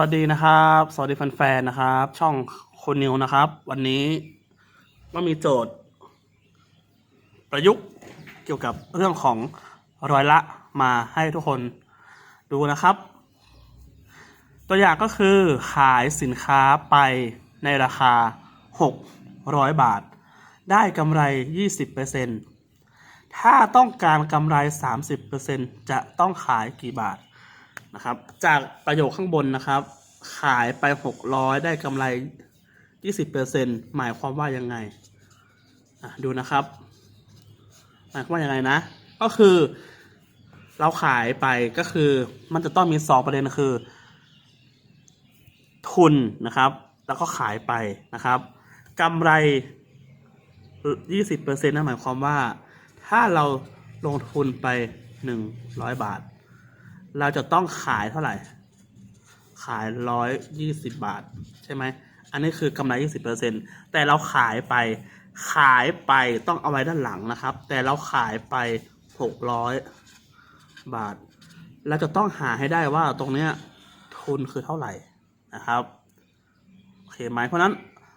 วัสดีนะครับ สวัสดีแฟนๆนะครับ ช่องคนนิวนะครับ วันนี้ก็มีโจทย์ ประยุกต์เกี่ยวกับเรื่องของร้อยละมาให้ทุกคนดูนะครับ ตัวอย่างก็คือขายสินค้าไปในราคา 600 บาท ได้กำไร 20%ถ้าต้องการกำไร 30%จะต้องขายกี่บาท นะครับ จากประโยคข้างบนนะครับ ขายไป 600 ได้กำไร 20%หมายความว่ายังไงดูนะครับ หมายความว่ายังไงนะ ก็คือ เราขายไปก็คือมันจะต้องมี 2 ประเด็นคือ ทุนนะครับ แล้วก็ขายไปนะครับกำไร 20%นั่นหมายความว่า ถ้าเราลงทุนไป 100 บาท เราจะต้องขายเท่าไหร่ ขายร้อยยี่สิบบาท ใช่ไหม อันนี้คือกำไรยี่สิบเปอร์เซ็นแต่เราขายไป ขายไปต้องเอาไว้ด้านหลังนะครับ แต่เราขายไปหกร้อยบาท เราจะต้องหาให้ได้ว่าตรงเนี้ยทุนคือเท่าไหร่นะครับโอเคไหมเพราะนั้น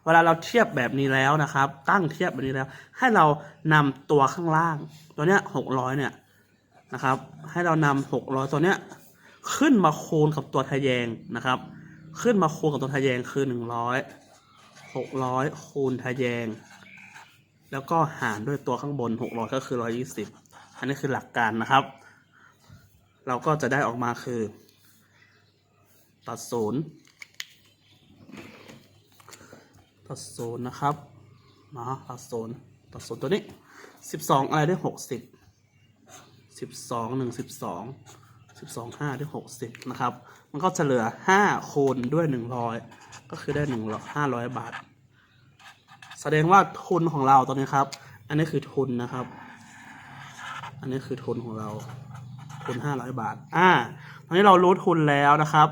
เวลาเราเทียบแบบนี้แล้วนะครับ ตั้งเทียบแบบนี้แล้ว ให้เรานำตัวข้างล่าง ตัวเนี้ยหกร้อยเนี่ย นะครับ ให้เรานำหกร้อยตัวเนี้ยขึ้นมาคูณกับตัวทะแยงนะครับ ขึ้นมาคูณกับตัวทะแยงคือหนึ่งร้อยหกร้อยคูณทะแยง แล้วก็หารด้วยตัวข้างบนหกร้อยก็คือร้อยี่สิบอันนี้คือหลักการนะครับ เราก็จะได้ออกมาคือ ตัดศูนย์ตัดศูนย์นะครับมาตัดศูนย์ตัดศูนย์ตัวนี้สิบสองอะไรได้หกสิบ สิบสองหนึ่งสิบสองสิบสองห้าด้หกสิบนะครับ มันก็จะเหลือห้าคูณด้วยหนึ่งร้อยก็คือได้หนึ่งร้อยห้าร้อยบาท แสดงว่าทุนของเราตอนนี้ครับ อันนี้คือทุนนะครับ อันนี้คือทุนของเราทุนห้าร้อยบาท อ่า ตอนนี้เรารู้ทุนแล้วนะครับ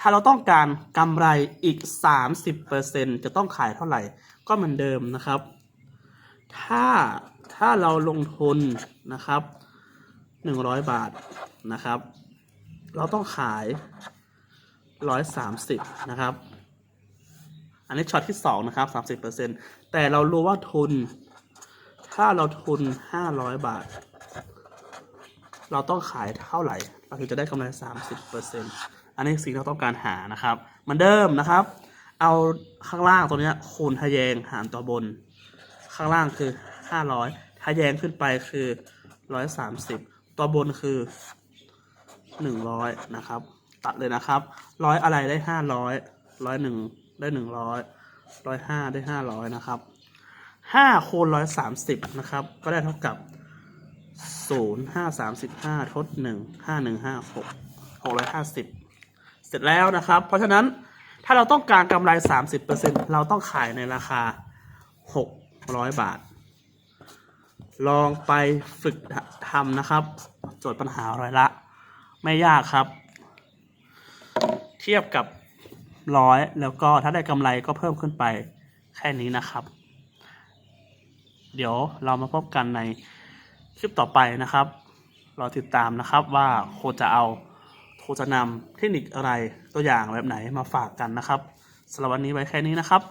ถ้าเราต้องการกำไรอีกสามสิบเปอร์เซ็นจะต้องขายเท่าไหร่ ก็เหมือนเดิมนะครับ ถ้าถ้าเราลงทุนนะครับ หนึ่งร้อยบาทนะครับ เราต้องขายร้อยสามสิบนะครับ อันนี้ช็อตที่สองนะครับสามสิบเปอร์เซ็นแต่เรารู้ว่าทุน ถ้าเราทุนห้าร้อยบาท เราต้องขายเท่าไหร่ เราถึงจะได้กำไรสามสิบเปอร์เซ็นอันนี้สิ่งที่เราต้องการหานะครับเหมือนเดิมนะครับ เอาข้างล่างตัวนี้คูณทะแยงหารตัวบน ข้างล่างคือห้าร้อยทะแยงขึ้นไปคือร้อยสามสิบ ตัวบนคือหนึ่งร้อยนะครับ ตัดเลยนะครับร้อยอะไรได้ห้าร้อยร้อยหนึ่งได้หนึ่งร้อยร้อยห้าได้ห้าร้อยนะครับห้าคูณร้อยสามสิบนะครับ ก็ได้เท่ากับศูนย์ห้าสามสิบห้าทดหนึ่งห้าหนึ่งห้าหกหกร้อยห้าสิบเสร็จแล้วนะครับ เพราะฉะนั้นถ้าเราต้องการกำไรสามสิบเปอร์เซ็นเราต้องขายในราคาหกร้อยบาท ลองไปฝึกทำนะครับ โจทย์ปัญหาร้อยละ ไม่ยากครับ เทียบกับร้อยแล้วก็ถ้าได้กำไรก็เพิ่มขึ้นไปแค่นี้นะครับ เดี๋ยวเรามาพบกันในคลิปต่อไปนะครับรอติดตามนะครับว่าโคจะเอาโคจะนำเทคนิคอะไรตัวอย่างแบบไหนมาฝากกันนะครับสำหรับวันนี้ไว้แค่นี้นะครับ